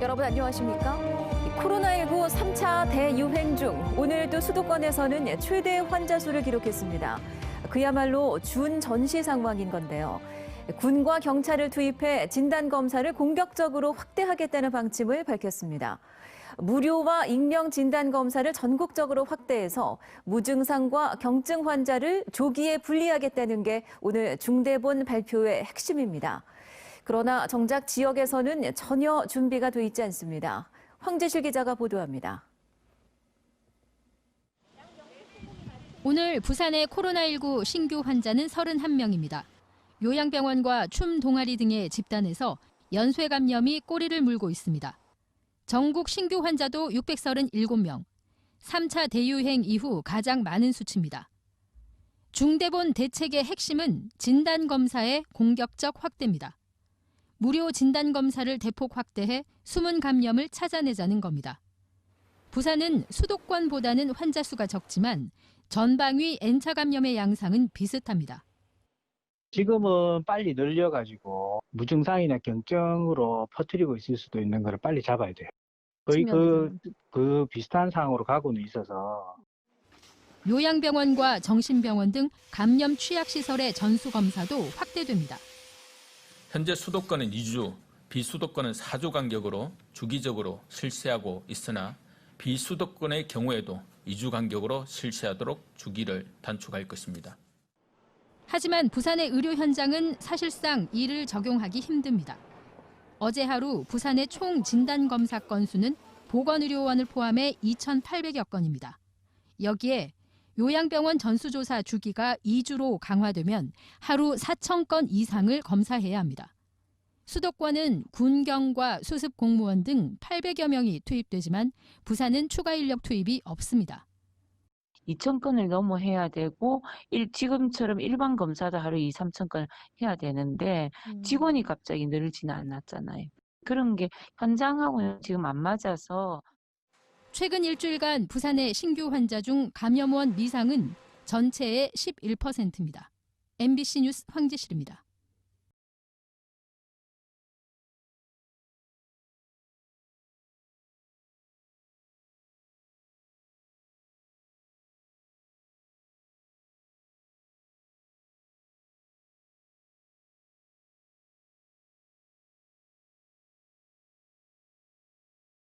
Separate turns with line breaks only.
여러분 안녕하십니까? 코로나19 3차 대유행 중 오늘도 수도권에서는 최대 환자 수를 기록했습니다. 그야말로 준 전시 상황인 건데요. 군과 경찰을 투입해 진단 검사를 공격적으로 확대하겠다는 방침을 밝혔습니다. 무료와 익명 진단 검사를 전국적으로 확대해서 무증상과 경증 환자를 조기에 분리하겠다는 게 오늘 중대본 발표의 핵심입니다. 그러나 정작 지역에서는 전혀 준비가 돼 있지 않습니다. 황재실 기자가 보도합니다.
오늘 부산의 코로나19 신규 환자는 31명입니다. 요양병원과 춤 동아리 등의 집단에서 연쇄 감염이 꼬리를 물고 있습니다. 전국 신규 환자도 637명. 3차 대유행 이후 가장 많은 수치입니다. 중대본 대책의 핵심은 진단 검사의 공격적 확대입니다. 무료 진단검사를 대폭 확대해 숨은 감염을 찾아내자는 겁니다. 부산은 수도권보다는 환자 수가 적지만 전방위 N차 감염의 양상은 비슷합니다.
지금은 빨리 늘려가지고 무증상이나 경증으로 퍼뜨리고 있을 수도 있는 거를 빨리 잡아야 돼요. 거의 그, 그 비슷한 상황으로 가고는 있어서
요양병원과 정신병원 등 감염 취약시설의 전수검사도 확대됩니다.
현재 수도권은 2주, 비수도권은 4주 간격으로 주기적으로 실시하고 있으나 비수도권의 경우에도 2주 간격으로 실시하도록 주기를 단축할 것입니다.
하지만 부산의 의료 현장은 사실상 이를 적용하기 힘듭니다. 어제 하루 부산의 총 진단 검사 건수는 보건의료원을 포함해 2,800여 건입니다. 여기에 요양병원 전수조사 주기가 2주로 강화되면 하루 4천 건 이상을 검사해야 합니다. 수도권은 군경과 수습 공무원 등 800여 명이 투입되지만 부산은 추가 인력 투입이 없습니다.
2천 건을 넘어 해야 되고 일, 지금처럼 일반 검사도 하루 2, 3천 건 해야 되는데 직원이 갑자기 늘지는 않았잖아요. 그런 게 현장하고는 지금 안 맞아서
최근 일주일간 부산의 신규 환자 중 감염원 미상은 전체의 11%입니다. MBC 뉴스 황지실입니다.